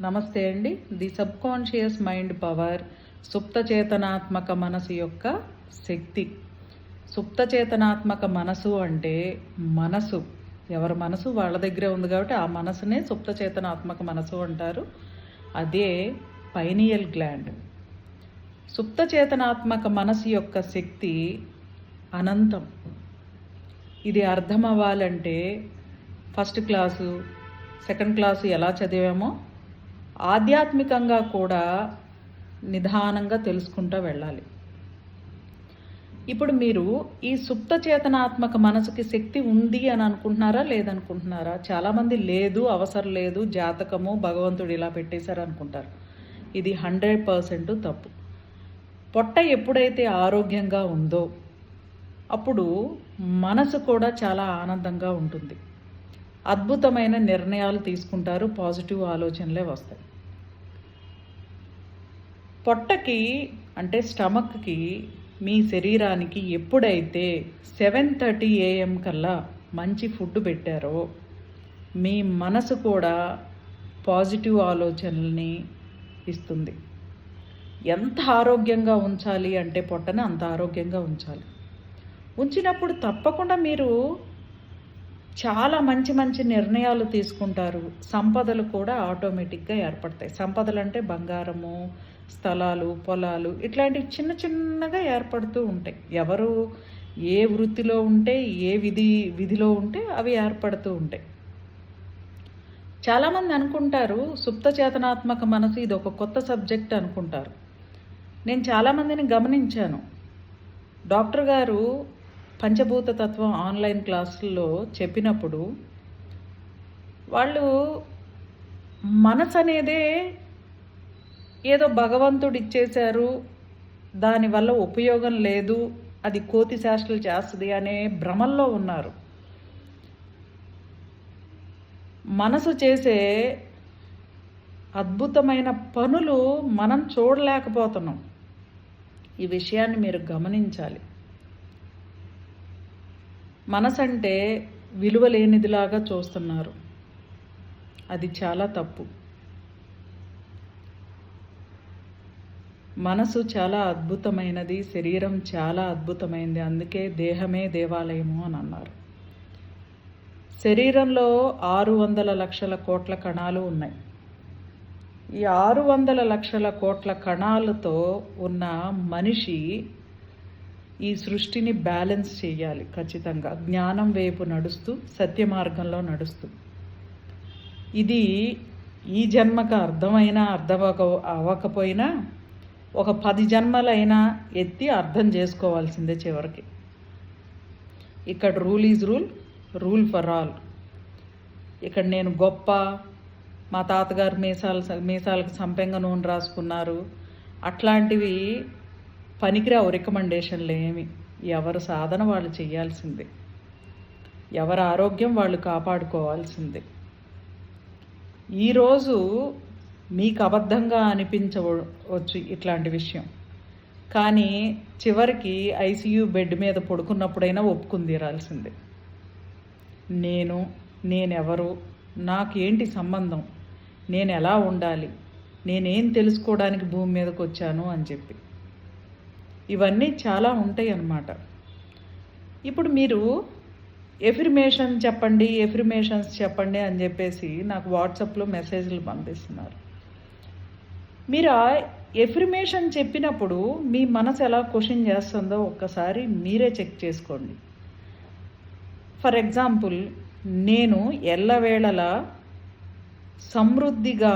నమస్తే అండి. The subconscious mind power సుప్త చేతనాత్మక మనసు యొక్క శక్తి. సుప్త చేతనాత్మక మనసు అంటే మనసు. ఎవరి మనసు? వాళ్ళ దగ్గరే ఉంది కాబట్టి ఆ మనసునే సుప్త చేతనాత్మక మనసు అంటారు. అదే పైనియల్ గ్లాండ్ సుప్త చేతనాత్మక మనసు యొక్క శక్తి అనంతం. ఇది అర్థం అవ్వాలంటే ఫస్ట్ క్లాసు సెకండ్ క్లాసు ఎలా చదివామో ఆధ్యాత్మికంగా కూడా నిదానంగా తెలుసుకుంటూ వెళ్ళాలి. ఇప్పుడు మీరు ఈ సుప్త చేతనాత్మక మనసుకి శక్తి ఉంది అని అనుకుంటున్నారా లేదనుకుంటున్నారా? చాలామంది లేదు అవసరం లేదు జాతకము భగవంతుడు ఇలా పెట్టేశారు అనుకుంటారు. ఇది హండ్రెడ్ పర్సెంట్ తప్పు. పొట్ట ఎప్పుడైతే ఆరోగ్యంగా ఉందో అప్పుడు మనసు కూడా చాలా ఆనందంగా ఉంటుంది. అద్భుతమైన నిర్ణయాలు తీసుకుంటారు పాజిటివ్ ఆలోచనలే వస్తాయి. పొట్టకి అంటే స్టమక్కి మీ శరీరానికి ఎప్పుడైతే సెవెన్ థర్టీ ఏఎం కల్లా మంచి ఫుడ్ పెట్టారో మీ మనసు కూడా పాజిటివ్ ఆలోచనల్ని ఇస్తుంది. ఎంత ఆరోగ్యంగా ఉంచాలి అంటే పొట్టని అంత ఆరోగ్యంగా ఉంచాలి. ఉంచినప్పుడు తప్పకుండా మీరు చాలా మంచి మంచి నిర్ణయాలు తీసుకుంటారు. సంపదలు కూడా ఆటోమేటిక్గా ఏర్పడతాయి. సంపదలు అంటే బంగారము స్థలాలు పొలాలు ఇట్లాంటివి చిన్న చిన్నగా ఏర్పడుతూ ఉంటాయి. ఎవరు ఏ వృత్తిలో ఉంటే ఏ విధి విధిలో ఉంటే అవి ఏర్పడుతూ ఉంటాయి. చాలామంది అనుకుంటారు సుప్త చేతనాత్మక మనసు ఇది ఒక కొత్త సబ్జెక్ట్ అనుకుంటారు. నేను చాలామందిని గమనించాను. డాక్టర్ గారు పంచభూత తత్వం ఆన్లైన్ క్లాసుల్లో చెప్పినప్పుడు వాళ్ళు మనసు అనేదే ఏదో భగవంతుడు ఇచ్చేశారు దానివల్ల ఉపయోగం లేదు అది కోతి శాస్త్రాలు చేస్తుంది అనే భ్రమల్లో ఉన్నారు. మనసు చేసే అద్భుతమైన పనులు మనం చూడలేకపోతున్నాం. ఈ విషయాన్ని మీరు గమనించాలి. మనసు అంటే విలువ లేనిదిలాగా చూస్తున్నారు. అది చాలా తప్పు. మనసు చాలా అద్భుతమైనది శరీరం చాలా అద్భుతమైనది అందుకే దేహమే దేవాలయము అని అన్నారు. శరీరంలో ఆరు వందల లక్షల కోట్ల కణాలు ఉన్నాయి. ఈ ఆరు వందల లక్షల కోట్ల కణాలతో ఉన్న మనిషి ఈ సృష్టిని బ్యాలెన్స్ చేయాలి ఖచ్చితంగా. జ్ఞానం వైపు నడుస్తూ సత్య మార్గంలో నడుస్తూ. ఇది ఈ జన్మకు అర్థమైనా అర్థం అవ్వకపోయినా ఒక పది జన్మలైనా ఎత్తి అర్థం చేసుకోవాల్సిందే చివరికి. ఇక్కడ rule is rule rule for all. ఇక్కడ నేను గొప్ప మా తాతగారు మీసాలు మీసాలకు సంపెంగ నూనె రాసుకున్నారు. అట్లాంటివి పనికిరావు రికమెండేషన్లు ఏమి. ఎవరు సాధన వాళ్ళు చేయాల్సిందే ఎవరి ఆరోగ్యం వాళ్ళు కాపాడుకోవాల్సిందే. ఈరోజు మీకు అబద్ధంగా అనిపించవచ్చు ఇట్లాంటి విషయం. కానీ చివరికి ఐసీయూ బెడ్ మీద పడుకున్నప్పుడైనా ఒప్పుకుని తీరాల్సిందే నేను నేనెవరు నాకేంటి సంబంధం నేను ఎలా ఉండాలి నేనేం తెలుసుకోవడానికి భూమి మీదకి వచ్చాను అని చెప్పి. ఇవన్నీ చాలా ఉంటాయి అన్నమాట ఇప్పుడు మీరు ఎఫిర్మేషన్ చెప్పండి ఎఫిర్మేషన్స్ చెప్పండి అని చెప్పేసి నాకు వాట్సాప్లో మెసేజ్లు పంపిస్తున్నారు. మీరు ఆ చెప్పినప్పుడు మీ మనసు ఎలా క్వశ్చన్ చేస్తుందో ఒక్కసారి మీరే చెక్ చేసుకోండి. ఫర్ ఎగ్జాంపుల్ నేను ఎల్లవేళలా సమృద్ధిగా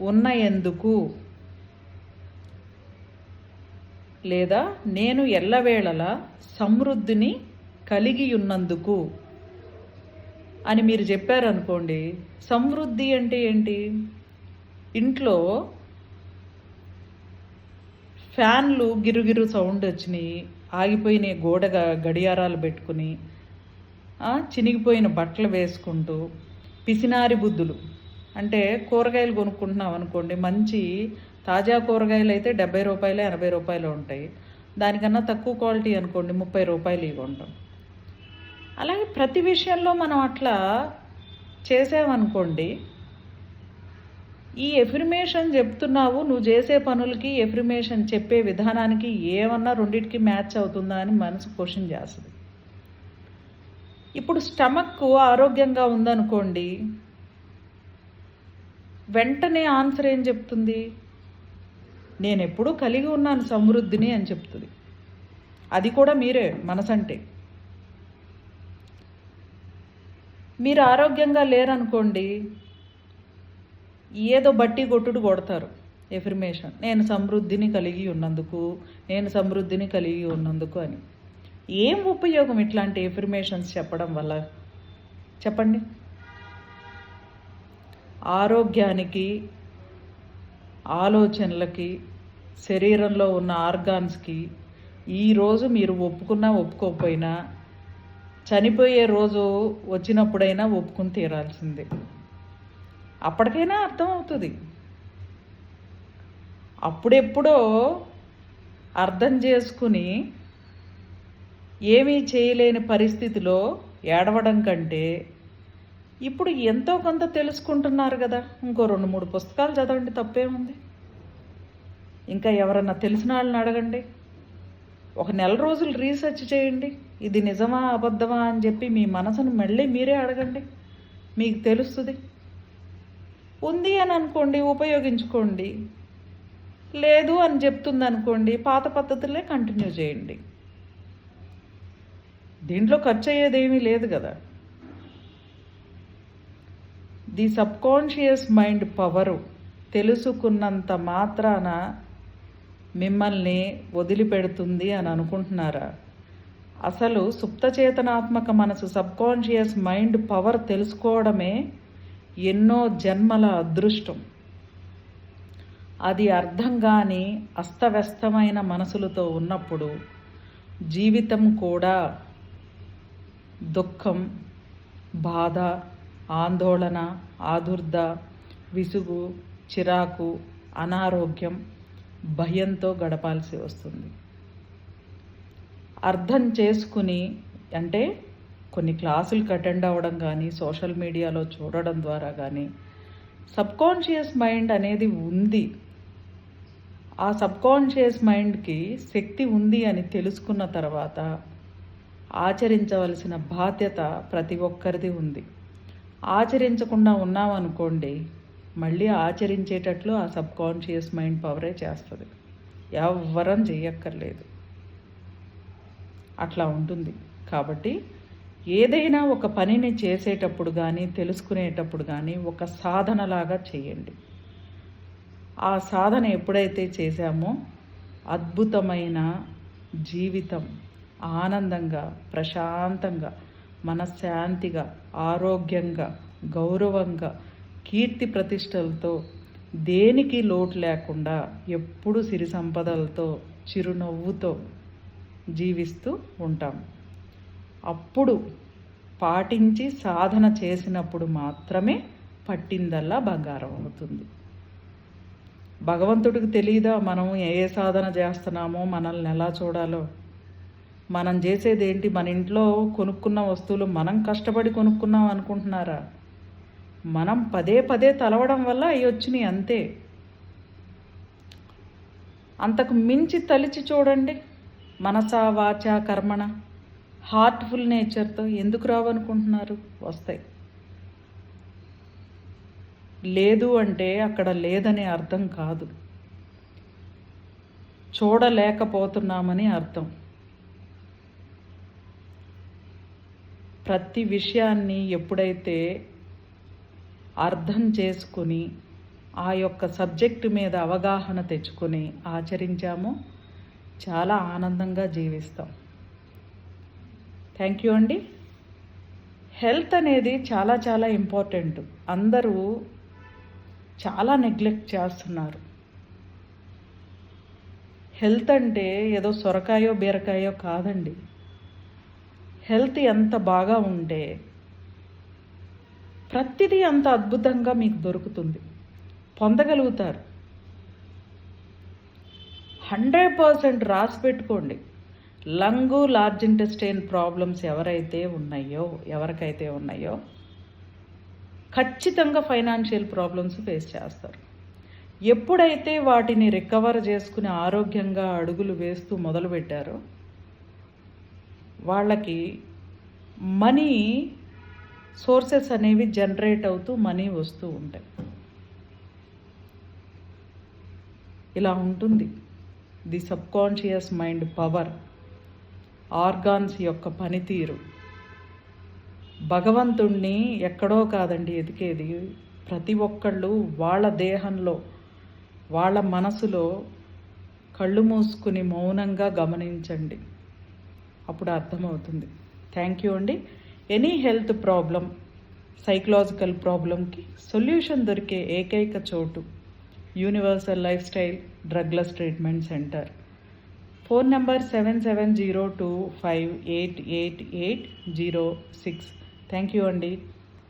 ఉన్న ఎందుకు లేదా నేను ఎల్లవేళలా సమృద్ధిని కలిగి ఉన్నందుకు అని మీరు చెప్పారనుకోండి సమృద్ధి అంటే ఏంటి? ఇంట్లో ఫ్యాన్లు గిరుగిరు సౌండ్ వచ్చినాయి. ఆగిపోయిన గోడ గడియారాలు పెట్టుకుని చినిగిపోయిన బట్టలు వేసుకుంటూ పిసినారి బుద్ధులు. అంటే కూరగాయలు కొనుక్కుంటున్నాం అనుకోండి మంచి తాజా కూరగాయలు అయితే డెబ్బై రూపాయలు ఎనభై రూపాయలు ఉంటాయి. దానికన్నా తక్కువ క్వాలిటీ అనుకోండి ముప్పై రూపాయలు ఇవి ఉంటాం అలాగే ప్రతి విషయంలో మనం అట్లా చేసామనుకోండి ఈ ఎఫ్రిమేషన్ చెప్తున్నావు నువ్వు చేసే పనులకి ఎఫ్రిమేషన్ చెప్పే విధానానికి ఏమన్నా రెండింటికి మ్యాచ్ అవుతుందా అని మనసు క్వశ్చన్ చేస్తుంది. ఇప్పుడు స్టమక్ ఆరోగ్యంగా ఉందనుకోండి వెంటనే ఆన్సర్ ఏం చెప్తుంది? నేను ఎప్పుడూ కలిగి ఉన్నాను సమృద్ధిని అని చెప్తుంది. అది కూడా మీరే మనసంటే. మీరు ఆరోగ్యంగా లేరనుకోండి ఏదో బట్టి కొట్టుడు కొడతారు. ఎఫర్మేషన్ నేను సమృద్ధిని కలిగి ఉన్నందుకు నేను సమృద్ధిని కలిగి ఉన్నందుకు అని. ఏం ఉపయోగం ఇట్లాంటి ఎఫర్మేషన్స్ చెప్పడం వల్ల? చెప్పండి. ఆరోగ్యానికి ఆలోచనలకి శరీరంలో ఉన్న ఆర్గాన్స్కి ఈరోజు మీరు ఒప్పుకున్నా ఒప్పుకోకపోయినా చనిపోయే రోజు వచ్చినప్పుడైనా ఒప్పుకుని తీరాల్సిందే. అప్పటికైనా అర్థమవుతుంది. అప్పుడెప్పుడో అర్థం చేసుకుని ఏమీ చేయలేని పరిస్థితిలో ఏడవడం కంటే ఇప్పుడు ఎంతో కొంత తెలుసుకుంటున్నారు కదా. ఇంకో రెండు మూడు పుస్తకాలు చదవండి తప్పేముంది? ఇంకా ఎవరన్నా తెలిసిన వాళ్ళని అడగండి. ఒక నెల రోజులు రీసెర్చ్ చేయండి. ఇది నిజమా అబద్ధమా అని చెప్పి మీ మనసును మళ్ళీ మీరే అడగండి. మీకు తెలుస్తుంది. ఉంది అని అనుకోండి ఉపయోగించుకోండి. లేదు అని చెప్తుంది అనుకోండి పాత పద్ధతులే కంటిన్యూ చేయండి. దీంట్లో ఖర్చు అయ్యేదేమీ లేదు కదా. ది సబ్కాన్షియస్ మైండ్ పవరు తెలుసుకున్నంత మాత్రాన మిమ్మల్ని వదిలిపెడుతుంది అని అనుకుంటున్నారా? అసలు సుప్తచేతనాత్మక మనసు సబ్కాన్షియస్ మైండ్ పవర్ తెలుసుకోవడమే ఎన్నో జన్మల అదృష్టం. అది అర్థం కాని అస్తవ్యస్తమైన మనసులతో ఉన్నప్పుడు జీవితం కూడా దుఃఖం బాధ ఆందోళన ఆదుర్ద విసుగు చిరాకు అనారోగ్యం భయంతో గడపాల్సి వస్తుంది. అర్థం చేసుకుని అంటే కొన్ని క్లాసులకు అటెండ్ అవ్వడం కానీ సోషల్ మీడియాలో చూడడం ద్వారా కానీ సబ్కాన్షియస్ మైండ్ అనేది ఉంది. ఆ సబ్కాన్షియస్ మైండ్కి శక్తి ఉంది అని తెలుసుకున్న తర్వాత ఆచరించవలసిన బాధ్యత ప్రతి ఒక్కరిది ఉంది. ఆచరించకుండా ఉన్నామనుకోండి మళ్ళీ ఆచరించేటట్లు ఆ సబ్కాన్షియస్ మైండ్ పవరే చేస్తుంది. ఎవ్వరం చెయ్యక్కర్లేదు అట్లా ఉంటుంది. కాబట్టి ఏదైనా ఒక పనిని చేసేటప్పుడు కానీ తెలుసుకునేటప్పుడు కానీ ఒక సాధనలాగా చేయండి. ఆ సాధన ఎప్పుడైతే చేశామో అద్భుతమైన జీవితం ఆనందంగా ప్రశాంతంగా మనశ్శాంతిగా ఆరోగ్యంగా గౌరవంగా కీర్తి ప్రతిష్టలతో దేనికి లోటు లేకుండా ఎప్పుడు సిరి సంపదలతో చిరునవ్వుతో జీవిస్తూ ఉంటాం. అప్పుడు పాటించి సాధన చేసినప్పుడు మాత్రమే పట్టిందల్లా బంగారం అవుతుంది. భగవంతుడికి తెలియదా మనం ఏ సాధన చేస్తున్నామో మనల్ని ఎలా చూడాలో? మనం చేసేది ఏంటి? మన ఇంట్లో కొనుక్కున్న వస్తువులు మనం కష్టపడి కొనుక్కున్నాం అనుకుంటున్నారా? మనం పదే పదే తలవడం వల్ల అవి వచ్చినాయి అంతే. అంతకు మించి తలిచి చూడండి. మనసా వాచ కర్మణ. హార్ట్ఫుల్ నేచర్తో ఎందుకు రావనుకుంటున్నారు? వస్తాయి. లేదు అంటే అక్కడ లేదనే అర్థం కాదు. చూడలేకపోతున్నామని అర్థం. ప్రతి విషయాన్ని ఎప్పుడైతే అర్థం చేసుకుని ఆ యొక్క సబ్జెక్టు మీద అవగాహన తెచ్చుకొని ఆచరించామో చాలా ఆనందంగా జీవిస్తాం. థ్యాంక్ యూ అండి. హెల్త్ అనేది చాలా చాలా ఇంపార్టెంట్ అందరూ చాలా నెగ్లెక్ట్ చేస్తున్నారు. హెల్త్ అంటే ఏదో సొరకాయో బీరకాయో కాదండి. హెల్త్ ఎంత బాగా ఉంటే ప్రతిదీ అంత అద్భుతంగా మీకు దొరుకుతుంది. పొందగలుగుతారు. హండ్రెడ్ పర్సెంట్ రాసి పెట్టుకోండి. లంగు లార్జ్ ఇంటెస్టైన్ ప్రాబ్లమ్స్ ఎవరైతే ఉన్నాయో ఎవరికైతే ఉన్నాయో ఖచ్చితంగా ఫైనాన్షియల్ ప్రాబ్లమ్స్ ఫేస్ చేస్తారు. ఎప్పుడైతే వాటిని రికవర్ చేసుకుని ఆరోగ్యంగా అడుగులు వేస్తూ మొదలుపెట్టారో వాళ్ళకి మనీ సోర్సెస్ అనేవి జనరేట్ అవుతూ మనీ వస్తూ ఉంటాయి. ఇలా ఉంటుంది. The subconscious mind power organs యొక్క పనితీరు. భగవంతుణ్ణి ఎక్కడో కాదండి ఎతికేది ప్రతి ఒక్కళ్ళు వాళ్ళ దేహంలో వాళ్ళ మనసులో కళ్ళు మూసుకుని మౌనంగా గమనించండి. అప్పుడు అర్థమవుతుంది. థ్యాంక్ యూ అండి. ఎనీ హెల్త్ ప్రాబ్లం సైకలాజికల్ ప్రాబ్లంకి సొల్యూషన్ దొరికే ఏకైక చోటు universal life style drugless treatment centre. Phone number seven seven zero two five eight eight eight zero six. Thank you అండి.